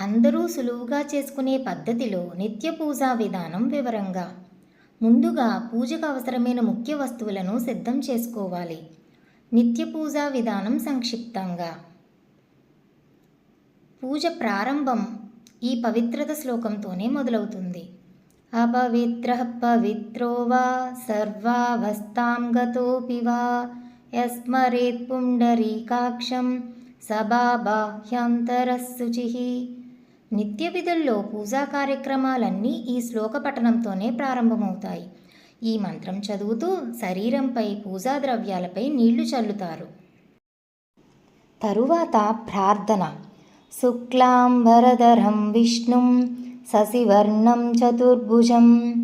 అందరూ సులువుగా చేసుకునే పద్ధతిలో నిత్య పూజా విధానం వివరంగా. ముందుగా పూజకు అవసరమైన ముఖ్య వస్తువులను సిద్ధం చేసుకోవాలి. నిత్య పూజా విధానం సంక్షిప్తంగా. పూజ ప్రారంభం ఈ పవిత్రత శ్లోకంతోనే మొదలవుతుంది. అపవిత్ర పవిత్రో వా సర్వావస్థాం గతోపి వా యస్మరేత్ పుండరీకాక్షం సబాబాహ్యంతరశుచి నిత్య విధుల్లో పూజా కార్యక్రమాలన్నీ ఈ శ్లోక పఠనంతోనే ప్రారంభమవుతాయి. ఈ మంత్రం చదువుతూ శరీరంపై పూజా ద్రవ్యాలపై నీళ్ళు చల్లుతారు. తరువాత ప్రార్థన. శుక్లాంబరధరం విష్ణుం శశివర్ణం చతుర్భుజం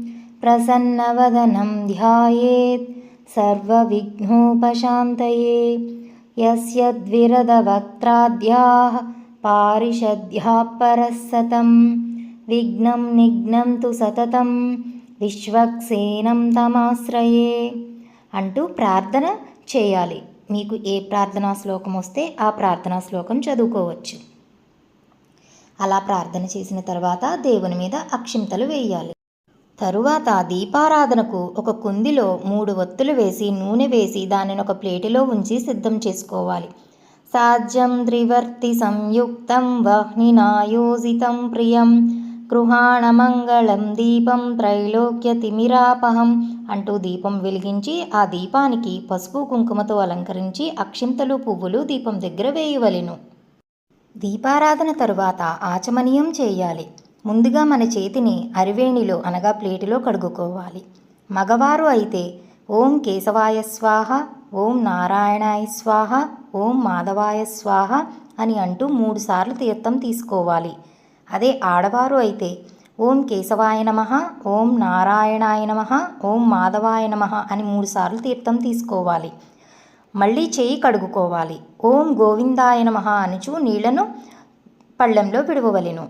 ప్రసన్నవదనం ధ్యాయేత్ సర్వవిఘ్నోపశాంతయే. యస్య ద్విరదవక్త్రాద్యాः పారిషద్యాः పరస్సతం. విఘ్నం నిఘ్నం తు సతతం. విశ్వక్సేనం తమాశ్రయే. అంటూ ప్రార్థన చేయాలి. మీకు ఏ ప్రార్థనా శ్లోకం వస్తే ఆ ప్రార్థనా శ్లోకం చదువుకోవచ్చు. అలా ప్రార్థన చేసిన తర్వాత దేవుని మీద అక్షింతలు వేయాలి. తరువాత దీపారాధనకు ఒక కుందిలో మూడు ఒత్తులు వేసి నూనె వేసి దానిని ఒక ప్లేటులో ఉంచి సిద్ధం చేసుకోవాలి. సాధ్యం త్రివర్తి సంయుక్తం వహ్నినాయోజితం ప్రియం గృహాణమంగళం దీపం త్రైలోక్య తిమిరాపహం అంటూ దీపం వెలిగించి ఆ దీపానికి పసుపు కుంకుమతో అలంకరించి అక్షింతలు పువ్వులు దీపం దగ్గర వేయవలెను. దీపారాధన తరువాత ఆచమనీయం చేయాలి. ముందుగా మన చేతిని అరివేణిలో అనగా ప్లేటులో కడుగుకోవాలి. మగవారు అయితే ఓం కేశవాయ స్వాహ ఓం నారాయణాయ స్వాహ ఓం మాధవాయ స్వాహ అని అంటూ మూడుసార్లు తీర్థం తీసుకోవాలి. అదే ఆడవారు అయితే ఓం కేశవాయ నమ ఓం నారాయణాయ నమ ఓం మాధవాయ నమ అని మూడుసార్లు తీర్థం తీసుకోవాలి. మళ్ళీ చేయి కడుగుకోవాలి. ఓం గోవిందాయ నమ అనుచు నీళ్ళను పళ్ళెంలో విడవవలెను.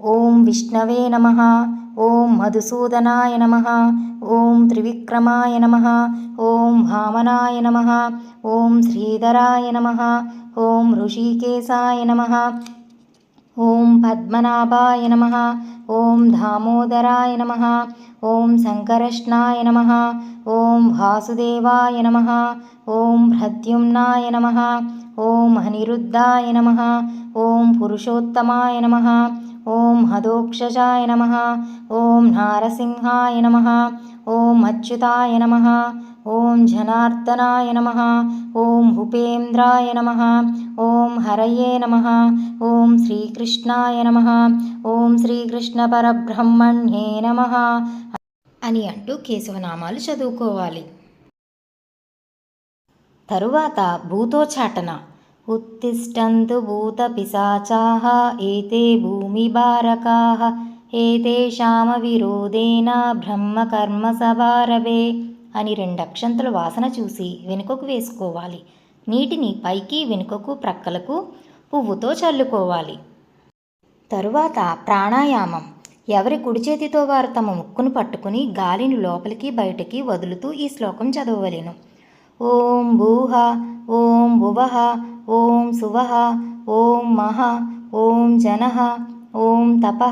ఓం విష్ణవే నమ ఓం మధుసూదనాయ నమ ఓం త్రివిక్రమాయ నమ ఓం వామనాయ నమ ఓం శ్రీధరాయ నమ ఓం ఋషికేశాయ నమ ఓం పద్మనాభాయ నమ ఓం దామోదరాయ నమ ఓం శంకరష్ణాయ నమ ఓం వాసుదేవాయ నమ ఓం ప్రద్యుమ్నాయ నమ ఓం అనిరుద్ధాయ నమ ఓం పురుషోత్తమాయ నమ ఓం హదోక్షజాయ నమ. ఓం నారసింహాయ నమ. ఓం అచ్యుతాయ నమ. ఓం జనార్దనాయ నమ. ఓం ఉపేంద్రాయ నమ. ఓం హరయే నమ. ఓం శ్రీకృష్ణాయ నమ. ఓం శ్రీకృష్ణ పరబ్రహ్మణ్యే నమ. అని అంటూ కేశవనామాలు చదువుకోవాలి. తరువాత భూతోచాటన ఉత్తిష్టంతు భూతపిశాచాः ఏతే భూమిభారకాः ఏతేషామ విరోధేన బ్రహ్మకర్మ సవారవే అని రెండక్షంతలు వాసన చూసి వెనుకకు వేసుకోవాలి. నీటిని పైకి వెనుకకు ప్రక్కలకు పువ్వుతో చల్లుకోవాలి. తరువాత ప్రాణాయామం. ఎవరి కుడి చేతితో వారు తమ ముక్కును పట్టుకుని గాలిని లోపలికి బయటికి వదులుతూ ఈ శ్లోకం చదవలేను ఓం భూహ ఓం భువహ ఓం సువః ఓం మహ ఓం జన ఓం తప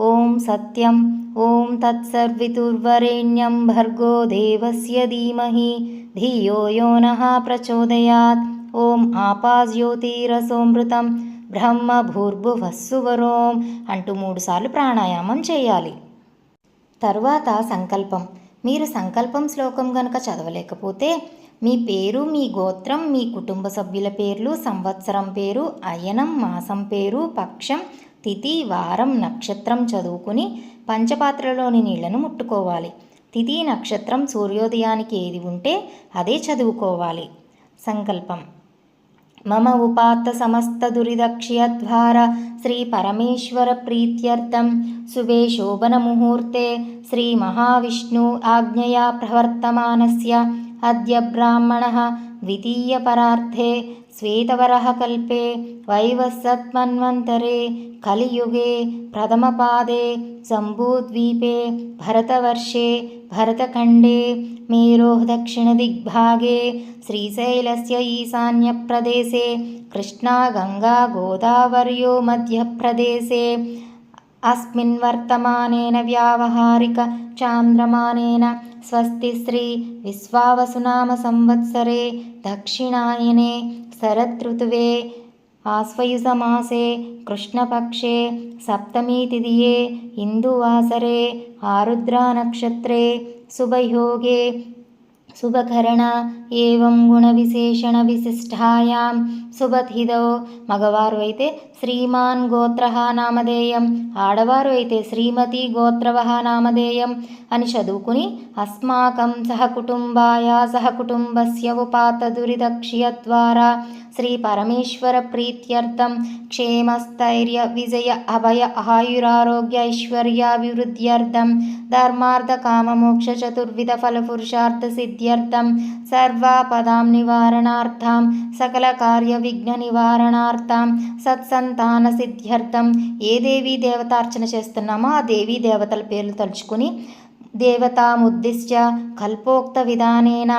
ఓం సత్యం ఓం తత్సర్వితుర్వరేణ్యం భర్గో దేవస్య ధీమహి ధియో యో నః ప్రచోదయాత్. ఓం ఆపాజ్యోతిరసోమృతం బ్రహ్మ భూర్భువస్సువరోం అంటూ మూడుసార్లు ప్రాణాయామం చేయాలి. తరువాత సంకల్పం. మీరు సంకల్పం శ్లోకం గనక చదవలేకపోతే మీ పేరు మీ గోత్రం మీ కుటుంబ సభ్యుల పేర్లు సంవత్సరం పేరు అయనం మాసం పేరు పక్షం తిథి వారం నక్షత్రం చదువుకుని పంచపాత్రలోని నీళ్ళను ముట్టుకోవాలి. తిథి నక్షత్రం సూర్యోదయానికి ఏది ఉంటే అదే చదువుకోవాలి. సంకల్పం. మమ ఉపాత్త సమస్త దురిదక్ష్యద్వార శ్రీ పరమేశ్వర ప్రీత్యర్థం. శుభే శోభన ముహూర్తే. శ్రీ మహావిష్ణు ఆజ్ఞయా ప్రవర్తమానస్య. अद्य ब्राह्मणः द्वितीयपरार्थे श्वेतवरः कल्पे वैवसत्मन्वन्तरे कलियुगे प्रथमपादे शम्भूद्वीपे भरतवर्षे भरतखण्डे मेरोः दक्षिणदिग्भागे श्रीशैलस्य ईशान्यप्रदेशे कृष्णागङ्गागोदावर्यो मध्यप्रदेशे अस्मिन् वर्तमानेन व्यावहारिकचान्द्रमानेन स्वस्ति श्री विश्वावसुनाम संवत्सरे दक्षिणायने शरदृतुवे आश्वयुजमासे कृष्णपक्षे सप्तमीतिथिये इन्दुवासरे आरुद्रानक्षत्रे शुभयोगे శుభకరణ ఏవం గుణ విశేషణ విశిష్టాయాం. శుభతిథౌ మగవారు అయితే శ్రీమాన్ గోత్ర నామధేయం ఆడవారు అయితే శ్రీమతి గోత్రవ నామధేయం అని చదువుకుని అస్మాకం సహకుటుంబాయ సహకుటుంబస్య ఉపాత దురిదక్ష్య ద్వారా శ్రీ పరమేశ్వర ప్రీత్యర్థం క్షేమస్థైర్య విజయ అభయ ఆయురారోగ్య ఐశ్వర్యాభివృద్ధ్యర్థం ధర్మార్థ కామమోక్ష చతుర్విధ ఫలపురుషార్థ సిద్ధ్యర్థం సర్వాపదాం నివారణార్థం సకల కార్య విఘ్న నివారణార్థం సత్సంతాన సిద్ధ్యర్థం ఏ దేవీ దేవతార్చన చేస్తున్నామో ఆ దేవీ దేవతల పేర్లు తలుచుకుని దేవతాముద్దిశ్య కల్పోక్త విధానేన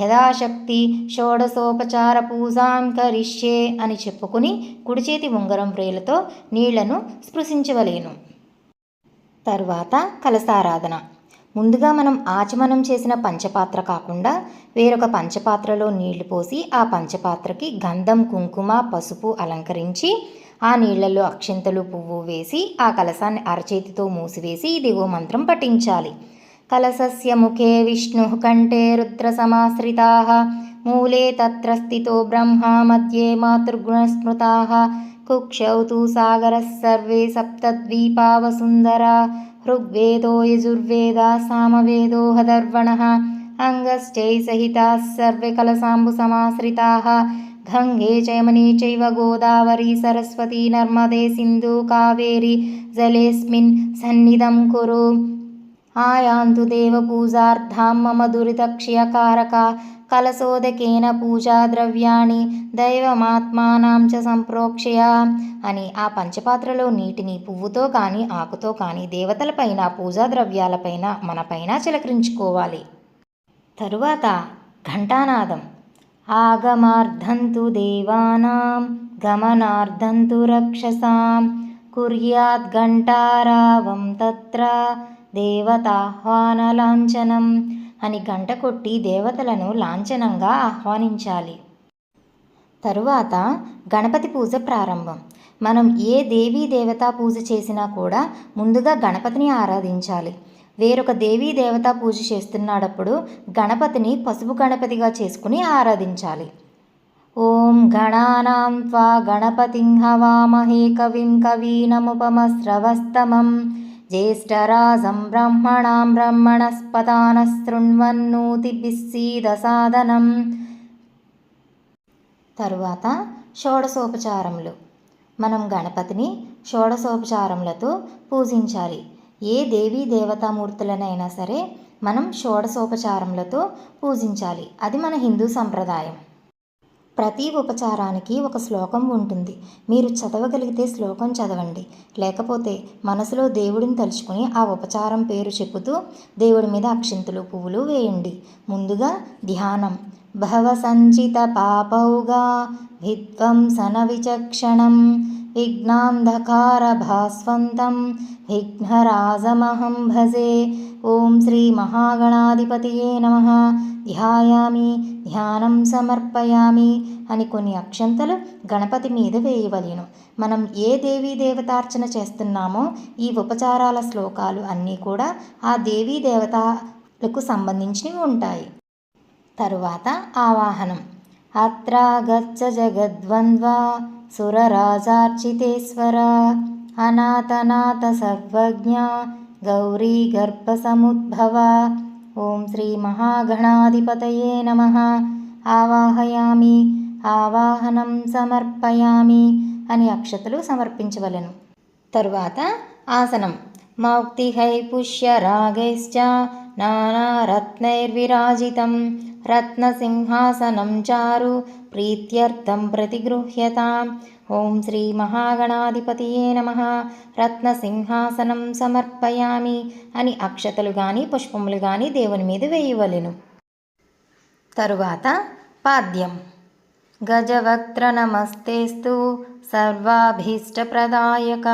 యథాశక్తి షోడశోపచార పూజాం కరిష్యే అని చెప్పుకుని కుడిచేతి ఉంగరం వ్రేలతో నీళ్ళను స్పృశించవలేను. తర్వాత కలసారాధన. ముందుగా మనం ఆచమనం చేసిన పంచపాత్ర కాకుండా వేరొక పంచపాత్రలో నీళ్ళు పోసి ఆ పంచపాత్రకి గంధం కుంకుమ పసుపు అలంకరించి ఆ నీళ్ళలో అక్షింతలు పువ్వు వేసి ఆ కలసాన్ని అరచేతితో మూసివేసి దివో మంత్రం పఠించాలి. కలసస్య ముఖే విష్ణు కంఠే రుద్రసమాశ్రితా మూలే తత్ర స్థితో బ్రహ్మ మధ్యే మాతృగుణస్మృతా కుక్షౌ తు సాగరः సర్వే సప్తద్వీపా వసుంధరా ఋగ్వేదో యజుర్వేద సామవేదో హదర్వణः అంగశ్చై సహితాः సర్వే కలసాంబు సమాశ్రితాः గంగే చయమనీ చైవ గోదావరి సరస్వతి నర్మదే సింధు కావేరి జలేస్మిన్ సన్నిధం కురు ఆయాంతు దేవపూజార్థం మమ దురితక్షయకారక కలశోదకేన పూజా ద్రవ్యాణి దైవమాత్మానాం చ సంప్రోక్షయ అని ఆ పంచపాత్రలో నీటిని పువ్వుతో కానీ ఆకుతో కానీ దేవతలపైన పూజా ద్రవ్యాలపైన మనపైన చిలకరించుకోవాలి. తరువాత ఘంటానాదం. ఆగమార్థంతు దేవానాం గమనార్థంతు రక్షసాం కుర్యాద్ ఘంటారావం తత్ర దేవతాహ్వాన లాంఛనం అని గంట కొట్టి దేవతలను లాంఛనంగా ఆహ్వానించాలి. తరువాత గణపతి పూజ ప్రారంభం. మనం ఏ దేవీ దేవతా పూజ చేసినా కూడా ముందుగా గణపతిని ఆరాధించాలి. వేరొక దేవీ దేవతా పూజ చేస్తున్నాడప్పుడు గణపతిని పసుపు గణపతిగా చేసుకుని ఆరాధించాలి. ఓం గణానాం త్వా గణపతిం హవామహే కవిం కవీనముపమస్రవస్తమం జ్యేష్ఠరాజం బ్రహ్మణాం బ్రహ్మణస్పదానస్తృణ్వన్నూతిభిస్సీదసాదనం తరువాత షోడశోపచారములు. మనం గణపతిని షోడశోపచారములతో పూజించాలి. ఏ దేవీ దేవతామూర్తులనైనా సరే మనం షోడశోపచారములతో పూజించాలి. అది మన హిందూ సంప్రదాయం. ప్రతి ఉపచారానికి ఒక శ్లోకం ఉంటుంది. మీరు చదవగలిగితే శ్లోకం చదవండి. లేకపోతే మనసులో దేవుడిని తలుచుకుని ఆ ఉపచారం పేరు చెప్పుతూ దేవుడి మీద అక్షింతలు పువ్వులు వేయండి. ముందుగా ధ్యానం. భవసంచిత పాపౌగా విధ్వంసన విచక్షణం విఘ్నాంధకార భాస్వంతం విఘ్నరాజమహం భజే. ఓం శ్రీ మహాగణాధిపతియే నమ. ధ్యాయామి ధ్యానం సమర్పయామి అని కొన్ని అక్షంతలు గణపతి మీద వేయవలెను. మనం ఏ దేవీ దేవతార్చన చేస్తున్నామో ఈ ఉపచారాల శ్లోకాలు అన్నీ కూడా ఆ దేవీ దేవతలకు సంబంధించినవి ఉంటాయి. తరువాత ఆవాహనం. అత్రాగచ్చ జగద్వంద్వ సురరాజార్చితేశ్వర అనాథనాథ సర్వజ్ఞ గౌరీ గర్భసముద్భవ ఓం శ్రీ మహాగణాధిపతయే నమ. ఆవాహయామి ఆవాహనం సమర్పయామి అని అక్షతలు సమర్పించవలెను. తరువాత ఆసనం. మౌక్తిహై పుష్యరాగైశ్చ నానారత్నైర్విరాజితం రత్నసింహాసనం చారు ప్రీత్యర్థం ప్రతిగృహ్యతాం. ఓం శ్రీ మహాగణాధిపతియే నమ. రత్నసింహాసనం సమర్పయామి అని అక్షతలు గాని పుష్పములు గాని దేవుని మీద వేయవలెను. తరువాత పాద్యం. గజవక్త్ర నమస్తేస్తు. సర్వాభీష్టప్రదాయక.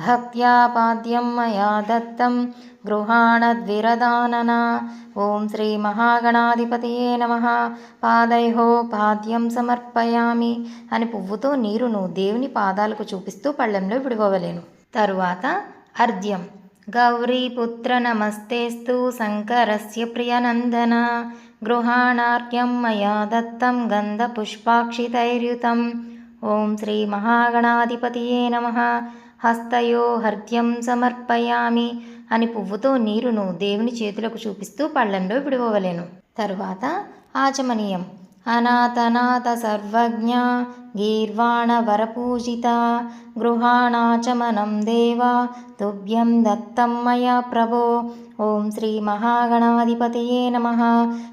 భక్త్యా పాద్యం మయా దత్తం గృహాణద్విరదానన ఓం శ్రీ మహాగణాధిపతియే నమ పాదైహో పాద్యం సమర్పయామి అని పువ్వుతో నీరును దేవుని పాదాలకు చూపిస్తూ పళ్ళెంలో విడవవలెను. తరువాత అర్ధ్యం. గౌరీపుత్ర నమస్తేస్తు శంకరస్య ప్రియనందన. గృహాణార్ఘ్యం మయా దత్తం గంధపుష్పాక్షితైర్యుతం. ఓం శ్రీ మహాగణాధిపతియే నమ హస్తయో హర్ఘ్యం సమర్పయామి అని పువ్వుతో నీరును దేవుని చేతులకు చూపిస్తూ పళ్ళెంలో విడవవలెను తరువాత ఆచమనీయం. అనాథనాథ సర్వజ్ఞ గీర్వాణ వరపూజిత గృహాణాచమనం దేవ తుభ్యం దత్తం మయా ప్రభో. ఓం శ్రీ మహాగణాధిపతయే నమ.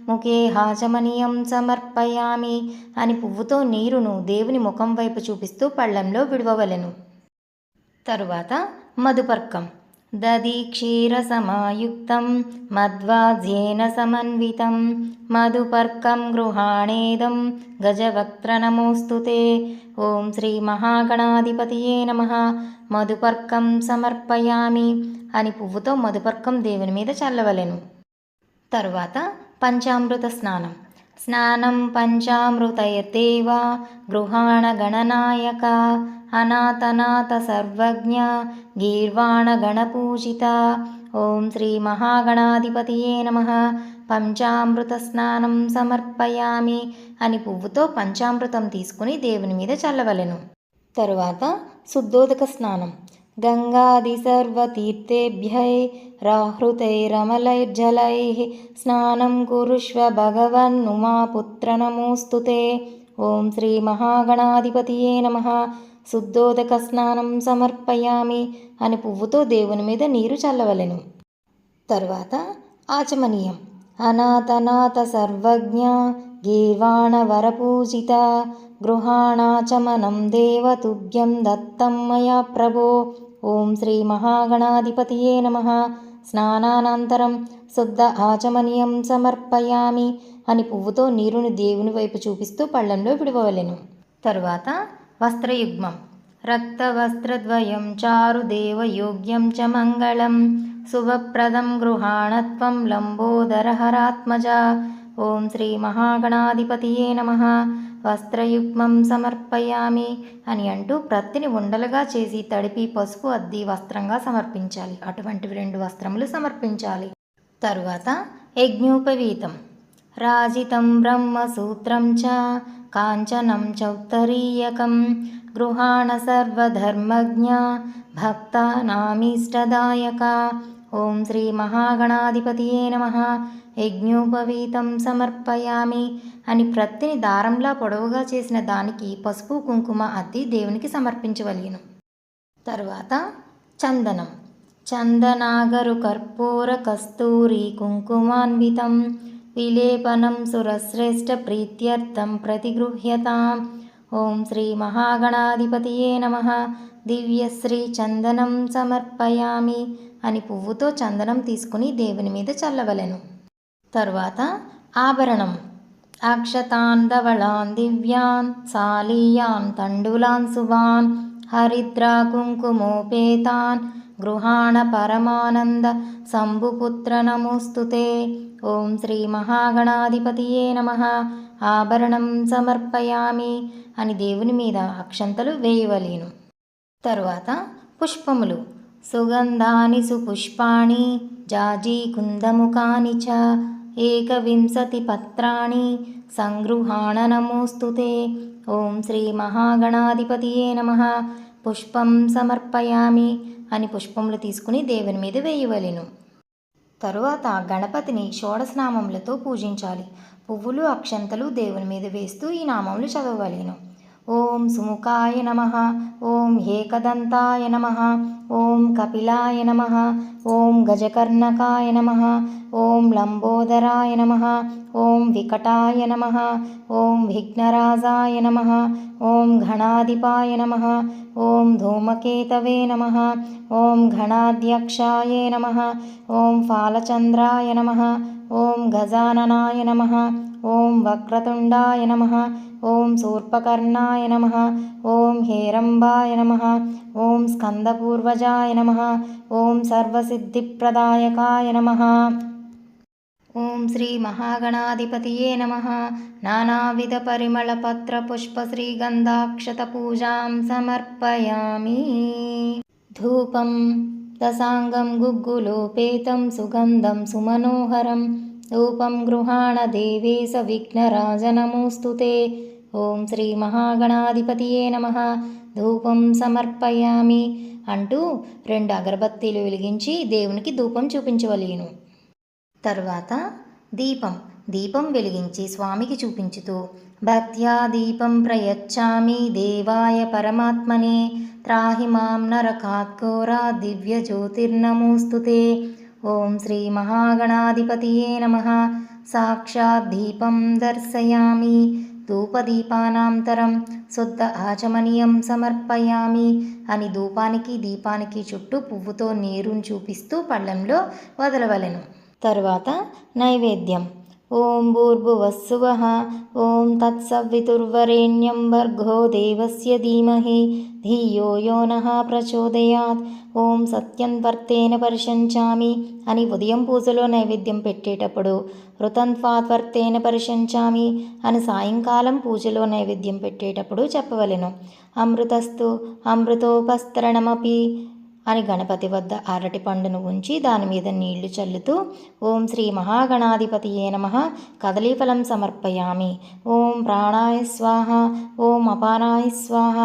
ముఖే హాచమనీయం సమర్పయామి అని పువ్వుతో నీరును దేవుని ముఖం వైపు చూపిస్తూ పళ్ళంలో విడవవలెను తరువాత మధుపర్కం. దది క్షీరసమాయుక్తం మధ్వాజ్యేన సమన్వితం. మధుపర్కం గృహాణేదం గజవక్త నమోస్తు ఓం శ్రీ మహాగణాధిపతి నమ. మధుపర్కం సమర్పయామి అని పువ్వుతో మధుపర్కం దేవుని మీద చల్లవలెను. తరువాత పంచామృత స్నానం. స్నానం పంచామృతయతేవ గృహాణగణనాయక అనాథనాథ సర్వజ్ఞ గీర్వాణగణపూజిత. ఓం శ్రీ మహాగణాధిపతియే నమ. పంచామృత స్నానం సమర్పయామి అని పువ్వుతో పంచామృతం తీసుకుని దేవుని మీద చల్లవలెను. తరువాత శుద్ధోదక స్నానం. गङ्गादिसर्वतीर्थेभ्यै राहृतैरमलैर्जलैः स्नानं कुरुष्व भगवन्नुमापुत्र नमोऽस्तु ते। ॐ శ్రీమహాగణాధిపతియే నమ। శుద్ధోదక స్నానం సమర్పయామి అని పువ్వుతో దేవుని మీద నీరు చల్లవలెను। తరువాత ఆచమనీయం। అనాథనాథ సర్వజ్ఞ గీర్వాణ వరపూజిత గృహాణాచమనం దేవతుభ్యం దత్తం మయా ప్రభో। ఓం శ్రీ మహాగణాధిపతియే నమ. స్నానానంతరం శుద్ధ ఆచమనీయం సమర్పయామి. అని పువ్వుతో నీరుని దేవుని వైపు చూపిస్తూ పళ్ళంలో విడిపోవలెను. తరువాత వస్త్రయుగ్మం. రక్తవస్త్రద్వయం చారు దేవయోగ్యం చ మంగళం. శుభప్రదం గృహాణత్వం లంబోదరహరాత్మజ. ఓం శ్రీ మహాగణాధిపతియే నమ. వస్త్రయుగ్మం సమర్పయామి అని అంటూ ప్రత్తిని ఉండలుగా చేసి తడిపి పసుపు అద్ది వస్త్రంగా సమర్పించాలి. అటువంటివి రెండు వస్త్రములు సమర్పించాలి. తరువాత యజ్ఞోపవీతం. రాజితం బ్రహ్మసూత్రం చ కాంచనం చౌత్తరీయకం. గృహాణ సర్వధర్మజ్ఞ భక్తానామీష్టదాయక ఓం శ్రీ మహాగణాధిపతియే నమ. యజ్ఞోపవీతం సమర్పయామి అని ప్రత్తిని దారంలా పొడవుగా చేసిన దానికి పసుపు కుంకుమ అద్ది దేవునికి సమర్పించవలెను తరువాత చందనం. చందనాగరు కర్పూర కస్తూరి కుంకుమాన్వితం. విలేపనం సురశ్రేష్ట ప్రీత్యర్థం ప్రతిగృహ్యతాం. ఓం శ్రీ మహాగణాధిపతియే నమ. దివ్యశ్రీ చందనం సమర్పయామి అని పువ్వుతో చందనం తీసుకుని దేవుని మీద చల్లవలెను. తర్వాత ఆభరణం. అక్షతాన్ ధవళాన్ దివ్యాన్ సాలీయాన్ తండులాన్ సువాన్ హరిద్రా కుంకుమోపేతాన్ గృహాణ పరమానంద శంభుపుత్ర నమోస్తుతే. ఓం శ్రీ మహాగణాధిపతియే నమ. ఆభరణం సమర్పయామి అని దేవుని మీద అక్షంతలు వేయవలేను. తరువాత పుష్పములు. సుగంధాని సుపుష్పాణి జాజీ కుందముఖాని చ ఏకవింశతి పత్రాణి సంగృహాణ నమోస్తుతే ఓం శ్రీ మహాగణాధిపతియే నమ పుష్పం సమర్పయామి అని పుష్పములు తీసుకుని దేవుని మీద వేయవలెను. తరువాత గణపతిని షోడశనామములతో పూజించాలి. పువ్వులు అక్షంతలు దేవుని మీద వేస్తూ ఈ నామములు చదవలేను ॐ सुमुखाय नमः ॐ हेकदन्ताय नमः ॐ कपिलाय नमः ॐ गजकर्णकाय नमः ॐ लम्बोदराय नमः ॐ ॐ विकटाय नमः ॐ विघ्नराजाय नमः ॐ घणाधिपाय नमः ॐ धूमकेतवे नमः ॐ घणाध्यक्षाय नमः ॐ फालचन्द्राय नमः ॐ गजाननाय नमः ॐ वक्रतुण्डाय नमः ఓం శూర్పకర్ణాయ నమ ఓం హేరంబాయ నమ ఓం స్కందపూర్వజాయ నమ ఓం సర్వసిద్ధిప్రదాయకాయ నమ. ఓం శ్రీ మహాగణాధిపతియే నమ. నానావిధ పరిమళ పత్ర పుష్ప శ్రీగంధాక్షత పూజాం సమర్పయామి. ధూపం దశాంగం గుగ్గులోపేతం సుగంధం సుమనోహరం रूपं गृहाण देवे स ఓం శ్రీ మహాగణాధిపతియే నమ. ధూపం సమర్పయామి అంటూ రెండు అగరబత్తీలు వెలిగించి దేవునికి ధూపం చూపించవలేను. తర్వాత దీపం. దీపం వెలిగించి స్వామికి చూపించుతూ భక్త్యా దీపం ప్రయచ్చామి దేవాయ పరమాత్మనే. త్రాహి మాం నరకాత్కోరా దివ్య జ్యోతిర్నమోస్తుతే ఓం శ్రీ మహాగణాధిపతియే నమ. సాక్షాత్ దీపం దర్శయామి. ధూపదీపానాంతరం శుద్ధ ఆచమనీయం సమర్పయామి అని ధూపానికి దీపానికి చుట్టూ పువ్వుతో నీరుని చూపిస్తూ పళ్ళెంలో వదలవలెను. తరువాత నైవేద్యం. ఓం భూర్భువస్సువ ఓం తత్సవితుర్వరేణ్యం భర్గో దేవస్య ధీమహి ధియో యో నః ప్రచోదయాత్ ఓం సత్యం వర్తేన పరిశంచామి అని ఉదయం పూజలో నైవేద్యం పెట్టేటప్పుడు వర్తేన పరిశంచామి అని సాయంకాలం పూజలో నైవేద్యం పెట్టేటప్పుడు చెప్పవలెను. అమృతస్తు అమృతోపస్తరణమపి. అని గణపతి వద్ద అరటి పండును ఉంచి దాని మీద నీళ్ళు చల్లుతూ ఓం శ్రీ మహాగణాధిపతియే నమ కదలీఫలం సమర్పయామి. ఓం ప్రాణాయ స్వాహ ఓం అపానాయ స్వాహ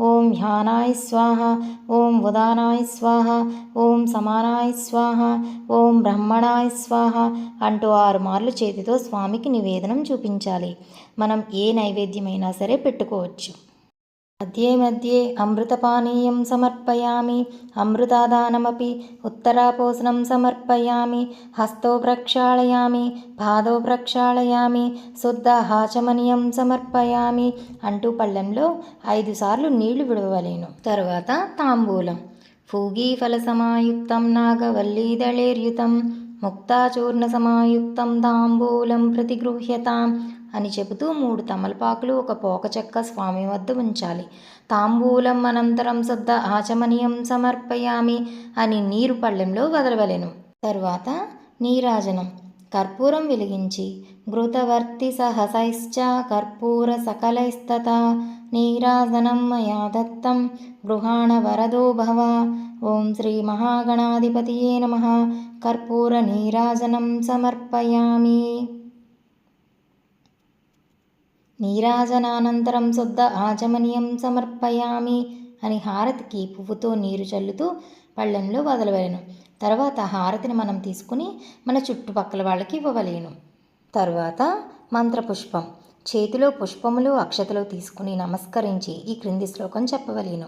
ఓం ధ్యానాయ స్వాహ ఓం ఉదానాయ స్వాహ ఓం సమానాయ స్వాహ ఓం బ్రహ్మణాయ స్వాహ అంటూ ఆరు మార్లు చేతితో స్వామికి నివేదనం చూపించాలి. మనం ఏ నైవేద్యమైనా సరే పెట్టుకోవచ్చు. మధ్యే మధ్యే అమృతపానీయం సమర్పయామి అమృతాదానమపి ఉత్తరాపోసనం సమర్పయామి హస్తో ప్రక్షాళయామి పాదో ప్రక్షాళయామి శుద్ధ హాచమనీయం సమర్పయామి అంటూ పళ్ళెంలో ఐదు సార్లు నీళ్ళు విడవలేను। తరువాత తాంబూలం। ఫూగీ ఫలసమాయుక్తం నాగవల్లీదళేర్యుతం ముక్తాచూర్ణ సమాయుక్తం తాంబూలం ప్రతిగృహ్యతాం। అని చెబుతూ మూడు తమలపాకులు ఒక పోక చెక్క స్వామి వద్ద ఉంచాలి. తాంబూలం అనంతరం శుద్ధ ఆచమనీయం సమర్పయామి అని నీరు పళ్ళెంలో వదలవలెను. తరువాత నీరాజనం. కర్పూరం వెలిగించి ఘృతవర్తి సహసైశ్చ కర్పూర సకలైస్తత నీరాజనం మయా దత్తం గృహాణ వరదో భవ. ఓం శ్రీ మహాగణాధిపతియే నమ. కర్పూర నీరాజనం సమర్పయామి. నీరాజనానంతరం శుద్ధ ఆచమనీయం సమర్పయామి అని హారతికి పువ్వుతో నీరు చల్లుతూ పళ్ళెంలో వదలవలేను. తర్వాత హారతిని మనం తీసుకుని మన చుట్టుపక్కల వాళ్ళకి ఇవ్వవలేను. తర్వాత మంత్రపుష్పం. చేతిలో పుష్పములు అక్షతలు తీసుకుని నమస్కరించి ఈ క్రింది శ్లోకం చెప్పవలేను.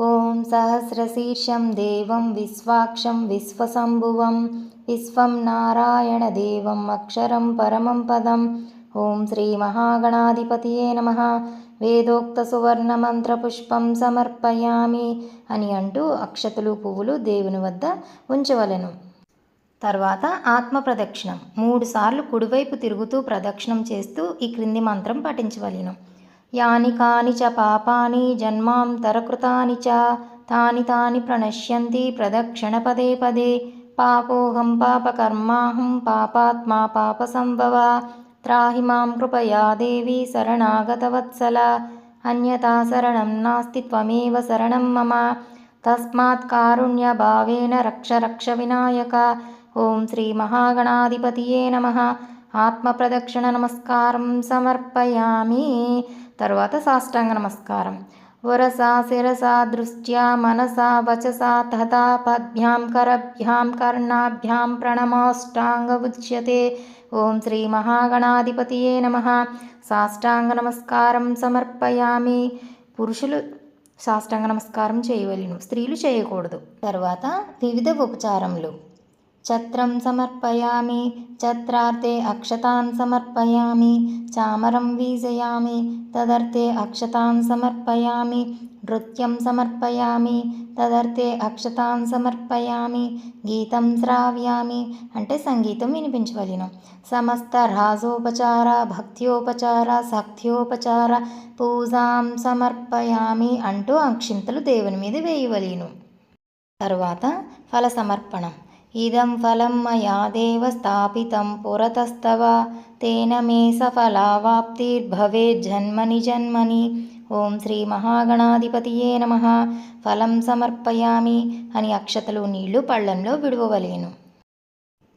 ఓం సహస్రశీర్షం దేవం విశ్వాక్షం విశ్వసంభువం విశ్వం నారాయణ దేవం అక్షరం పరమం పదం ఓం శ్రీ మహాగణాధిపతియే నమ. వేదోక్త సువర్ణ మంత్రపుష్పం సమర్పయామి అని అంటూ అక్షతలు పువ్వులు దేవుని వద్ద ఉంచవలెను. తర్వాత ఆత్మ ప్రదక్షిణం. మూడుసార్లు కుడివైపు తిరుగుతూ ప్రదక్షిణం చేస్తూ ఈ క్రింది మంత్రం పఠించవలెను. యాని కాని చ పాపాని జన్మాంతరకృతాని చ తాని తాని ప్రణశ్యంతి ప్రదక్షిణ పదే పదే. పాపోహం పాపకర్మాహం పాపాత్మా పాప సంభవ. త్రాహి మాం కృపయా దేవి శరణాగతవత్సల అన్యతా శరణం నాస్తి త్వమేవ శరణం మమ తస్మాత్ కారుణ్యభావేన రక్ష రక్ష వినాయక ఓం శ్రీ మహాగణాధిపతియే నమ ఆత్మప్రదక్షిణ నమస్కారం సమర్పయామి తర్వాత సాష్టాంగ నమస్కారం వరసా శిరసా దృష్ట్యా మనసా వచసా తథా పద్భ్యాం కరభ్యాం కర్ణాభ్యాం ప్రణమాష్టాంగ ఉచ్యతే. ఓం శ్రీ మహాగణాధిపతియే నమ. సాష్టాంగ నమస్కారం సమర్పయామి. పురుషులు సాష్టాంగ నమస్కారం చేయవలను స్త్రీలు చేయకూడదు. తర్వాత వివిధ ఉపచారములు. ఛత్రం సమర్పయామి ఛత్రార్థే అక్షతాన్ సమర్పయామి చామరం వీజయామి తదర్థే అక్షతాన్ సమర్పయామి నృత్యం సమర్పయామి తదర్థే అక్షతాన్ సమర్పయామి గీతం శ్రావ్యామి అంటే సంగీతం వినిపించవలను. సమస్త రాజోపచార భక్త్యోపచార శక్త్యోపచార పూజాం సమర్పయామి అంటూ అక్షింతలు దేవుని మీద వేయవలేను. తరువాత ఫల సమర్పణం ఇదం ఫలం మయా దేవ స్థాపితం పురతస్తవ. తేన మే సఫలావాప్తిర్భవే జన్మని ఓం శ్రీ మహాగణాధిపతియే నమ. ఫలం సమర్పయామి అని అక్షతలు నీళ్ళు పళ్ళంలో విడువవలేను.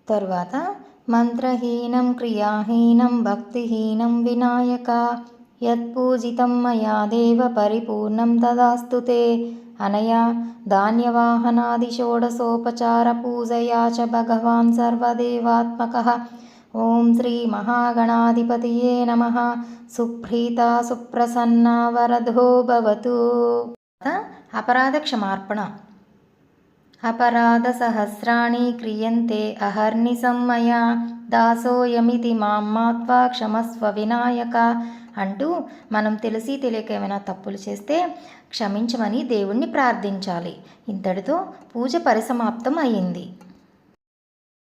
తరువాత మంత్రహీనం క్రియాహీనం భక్తిహీనం వినాయక. యత్పూజితం మయా దేవ పరిపూర్ణం తదాస్తుతే తే అనయా ధాన్యవాహనాది షోడశోపచార పూజయా చ భగవాన్ సర్వదేవాత్మక ఓం శ్రీ మహాగణాధిపతియే నమ సుప్రీత సుప్రసన్న వరదో భవతు అపరాధ క్షమార్పణ अपराधसहस्राणि क्रियन्ते अहर्निशं मया దాసోయమితి మాం మాత్వా క్షమస్వ వినాయక అంటూ మనం తెలిసి తెలియక ఏమైనా తప్పులు చేస్తే క్షమించమని దేవుణ్ణి ప్రార్థించాలి. ఇంతటితో పూజ పరిసమాప్తం అయింది